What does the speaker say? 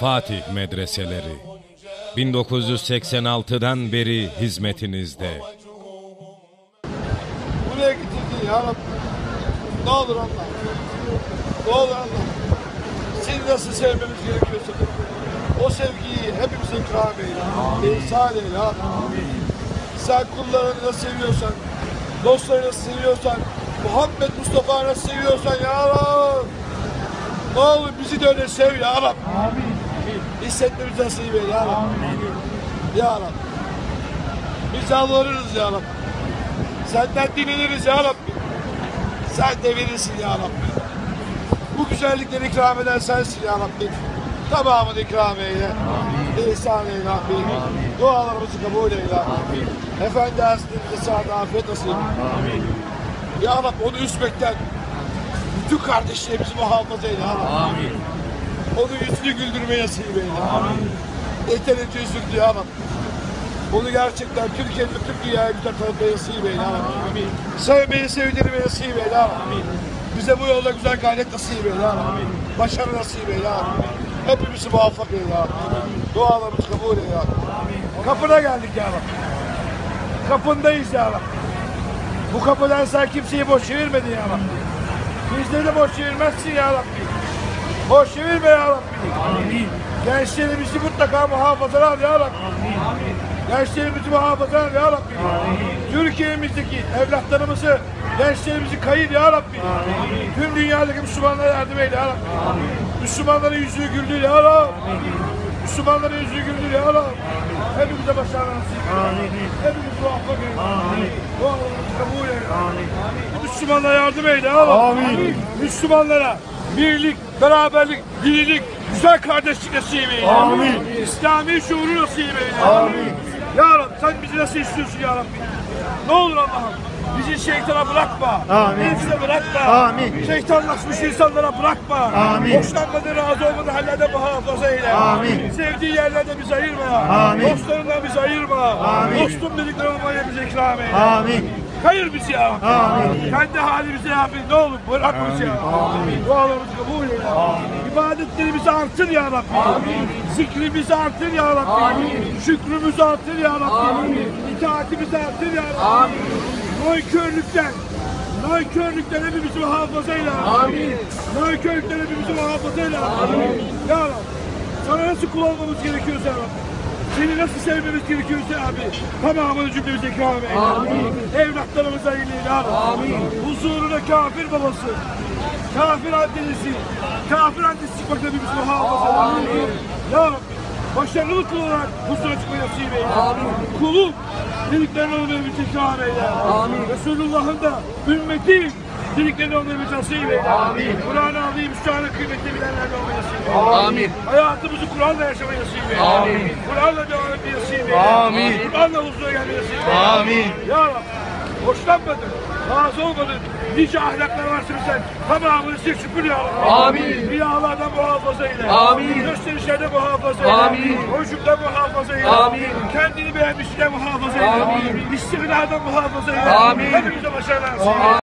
Fatih Medreseleri 1986'dan beri hizmetinizde. Buraya getirdin ya Rabbi. Ne olur Allah. Ne olur Allah. Seni nasıl sevmemiz gerekiyorsa o sevgiyi hepimize ikram eyle. İhsan eyle. Amin. Sen kullarını nasıl seviyorsan, dostlarını nasıl seviyorsan, Muhammed Mustafa'yı nasıl seviyorsan ya Rabbi. Ne olur bizi de öyle sev ya Rabbi. Hissetmemizi nasip eyle ya Rabbi. Ya Rabbi. Biz yalvarırız ya Rabbi. Senden dinleniriz ya Rabbi. Sen de verirsin ya Rabbi. Bu güzellikleri ikram eden sensin ya Rabbi. Tamamını ikram eyle. İhsan eyle Rabbi. Dualarımızı kabul eyle. Efendi Hazretlerimize sağda afiyet nasip. Ya Rabbi onu üzmekten bütün kardeşlerimizi muhafaza eyle ya Rabbi. Onu yüzünü güldürmeye nasip eyle. Yeterince üzüldü ya Rabbi. Onu gerçekten Türkiye'nin bütün dünyaya güzel tanıtmayı nasip eyle. Amin. Sevmeyi, sevdirmeyi nasip eyle. Bize bu yolda güzel gayret nasip eyle. Başarı nasip eyle. Amin. Hepimizi muvaffak eyle. Amin. Dualarımızı kabul eyle. Amin. Kapına geldik ya Rabbi. Kapındayız ya Rabbi. Bu kapıdan sen kimseyi boş çevirmedin ya Rabbi. Bizleri boş çevirmezsin ya Rabbi. Boş çevirme ya Rabbi. Gençlerimizi mutlaka muhafaza al ya Rabbi. Gençlerimizi muhafaza al ya Rabbi. Türkiye'mizdeki evlatlarımızı, gençlerimizi kayır ya Rabbi. Tüm dünyadaki Müslümanlara yardım eyle ya Rabbi. Müslümanların yüzünü güldür ya Rabbi. Müslümanların yüzünü güldür ya Rabbi. Hepimize başarı nasip eyle. Hepimiz muvaffak eyle. Dualarımızı kabul eyle. Müslümanlara yardım eyle ya Rabbi. Müslümanlara birlik, beraberlik, dirilik, güzel kardeşlik nasip eyle. Amin. İslami şuuru nasip eyle. Amin. Ya Rabbi sen bizi nasıl istiyorsun ya Rabbi? Ne olur Allah'ım bizi şeytana bırakma. Amin. Nefse bırakma. Amin. Şeytanlaşmış insanlara bırakma. Amin. Hoşlanmadığı, razı olmadığı hallerde muhafaza eyle. Amin. Sevdiği yerlerde bizi ayırma. Amin. Dostlarından bizi ayırma. Amin. Dostum dedikleri olmaya bize ikram eyle. Amin. Kayır bizi ya. Amin. Kendi halimize ya Rabbi ne olur bırak bizi ya Rabbi. Dualarımızı kabul eyle. İbadetlerimizi artır ya Rabbi. Zikrimizi artır ya Rabbi. Şükrümüzü artır ya Rabbi. İtaatimizi artır ya Rabbi. Nankörlükten, nankörlükten hepimizi muhafaza eyle. Amin. Nankörlükten hepimizi muhafaza eyle. Amin. Ya Rabbi. Sana nasıl kul olmamız gerekiyorsa ya Rabbi. Seni nasıl sevmemiz gerekiyorsa abi tamamını cümlemize ikram eyle. Amin. Evlatlarımıza iyiliğini al. Amin. Huzuruna kafir babası, kafir annesi, kafir annesi çıkmakta bir bizi muhafaza Amin. Ya Rabbi başarılı kul olarak huzura çıkmayı nasip eyle. Amin. Kulun dediklerini olmayı bize ikram eyle. Amin. Resulullah'ın da ümmetim dediklerini olmayı nasip eyle. Amin. Kur'an-ı Azim Müslümanın kıymetli bilenlerden olmayı nasip eyle. Amin. Hayatımızı Kur'an'la yaşamayı nasip eyle. Amin. Kur'an'la devam etmeyi nasip eyle. Amin. Kur'an'la huzura gelmeyi nasip eyle. Amin. Ya Rabbi, hoşlanmadın, razı olmadın. Nice ahlaklar varsın sen. Tamamını sil şükür ya Rabbi. Amin. Riyalardan muhafaza eyle. Amin. Gösterişlerden muhafaza eyle. Amin. Hoşluktan muhafaza eyle. Amin. Kendini beğenmişliğinden muhafaza eyle. Amin. İstikrardan muhafaza eyle. Amin. Hepimize başarılar.